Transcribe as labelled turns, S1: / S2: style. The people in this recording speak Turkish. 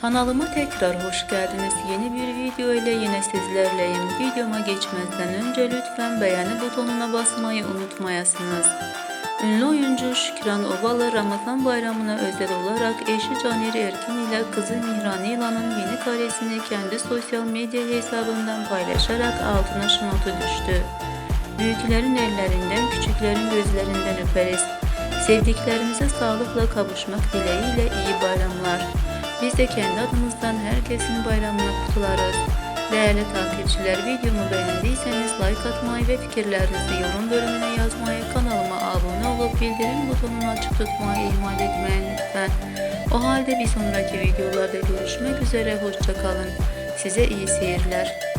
S1: Kanalıma tekrar hoş geldiniz. Yeni bir video ile yine sizlerleyim. Videoma geçmezden önce lütfen beğeni butonuna basmayı unutmayasınız. Ünlü oyuncu Şükran Ovalı Ramazan bayramına özel olarak eşi Caner Erkin ile kızı Mihran İlan'ın yeni karesini kendi sosyal medya hesabından paylaşarak altına şu notu düştü. Büyüklerin ellerinden, küçüklerin gözlerinden öperiz. Sevdiklerimize sağlıkla kavuşmak dileğiyle iyi bayramlar. Biz de kendi adımızdan herkesin bayramını kutlarız. Değerli takipçiler videomu beğendiyseniz like atmayı ve fikirlerinizi yorum bölümüne yazmayı, kanalıma abone olup bildirim butonunu açık tutmayı ihmal etmeyin lütfen. O halde bir sonraki videolarda görüşmek üzere, hoşçakalın. Size iyi seyirler.